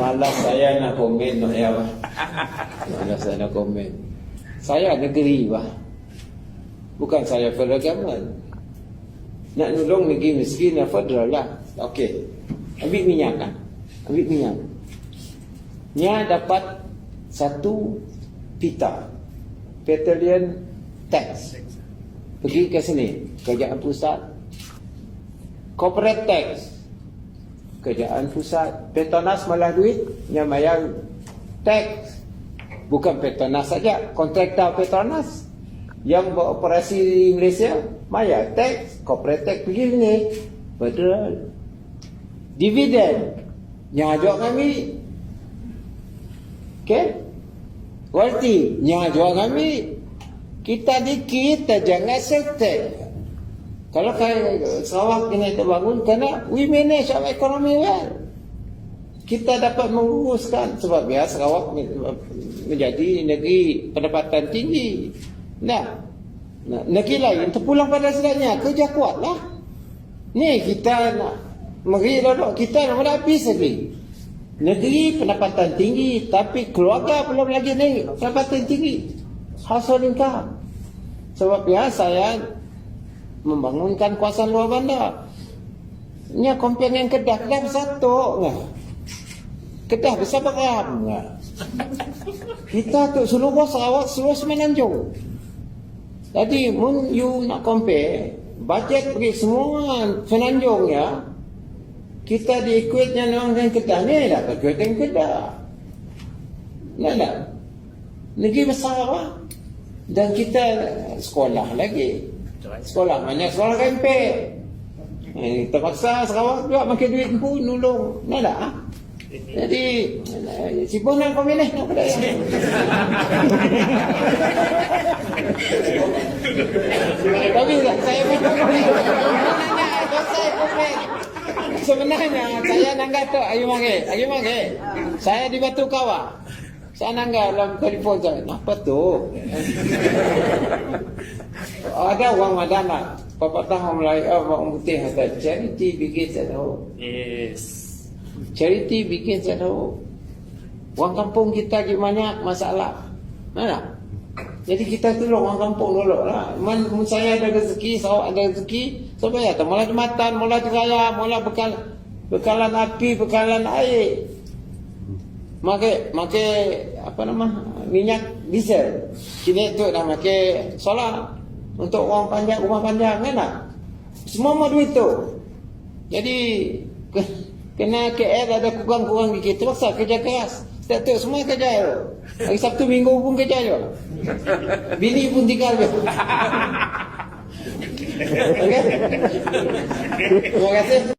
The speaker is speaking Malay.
Malas saya nak komen nak ya bah. Saya nak komen. Saya negeri bah. Bukan saya federal. Nak nolong negeri miskin ya federal lah. Okey. Ambil minyak kan? Ambil minyak. Nya dapat satu pita. Petroleum tax. Pergi ke sini. Kerajaan pusat. Corporate tax kerajaan pusat. Petronas malah duit yang bayar tax. Bukan Petronas saja kontraktor Petronas yang beroperasi di Malaysia bayar tax corporate tax pergi ni federal dividen yang ajak kami. Okay royalty yang ajak kami. Kita dikit jangan setek kalau Sarawak ini terbangun kerana we manage our economy well. Kita dapat menguruskan sebab ya Sarawak menjadi negeri pendapatan tinggi. Nah, nah negeri lain terpulang pada sedaknya kerja kuatlah. Ni kita nak meri duduk kita nak habis lagi. Negeri pendapatan tinggi tapi keluarga belum lagi ni pendapatan tinggi. Household income. Sebab ya saya membangunkan kawasan luar bandar. Nya kompen yang Kedah, Kedah satu ngah. Kedah besar beram ngah. Kita tu seluruh Sarawak, seluruh Semenanjung. Jadi, mun you nak compare, bajet pergi semua Semenanjung ya, kita diikutnya dengan Kedah ni dah ikut dengan Kedah. Nak tak? Negeri besar lah. Dan kita sekolah lagi. Sekolah banyak sekolah kempek. Eh, terpaksa Sarawak juga makin duit pun nulung. Nak tak? Ha? Jadi, si Bonang kau milih nak pada Tapi saya pun saya komen. Sebenarnya saya nangga tu ayu mangke, ayu mangke. Saya di Batu Kawah. Saya nangga dalam telefon saya. Apa tu? ada orang madana. Pepatah orang Melayu, oh, orang putih kata, charity begins at home. Yes. Charity begins at home. Orang kampung kita lagi banyak masalah. Mana? Jadi kita tolong orang kampung dulu lah. Man, saya ada rezeki, sawak ada rezeki. So bayar tu. Mula jematan, mula jeraya, mula bekal, bekalan api, bekalan air. Makai, makai apa nama minyak diesel. Kini tu dah makai solar untuk orang panjang rumah panjang kan tak? Semua mau duit tu. Jadi kena KL ada kurang-kurang sikit terpaksa kerja keras. Setiap tu semua kerja tu. Hari Sabtu Minggu pun kerja je. Bini pun tinggal je. okay? Terima kasih.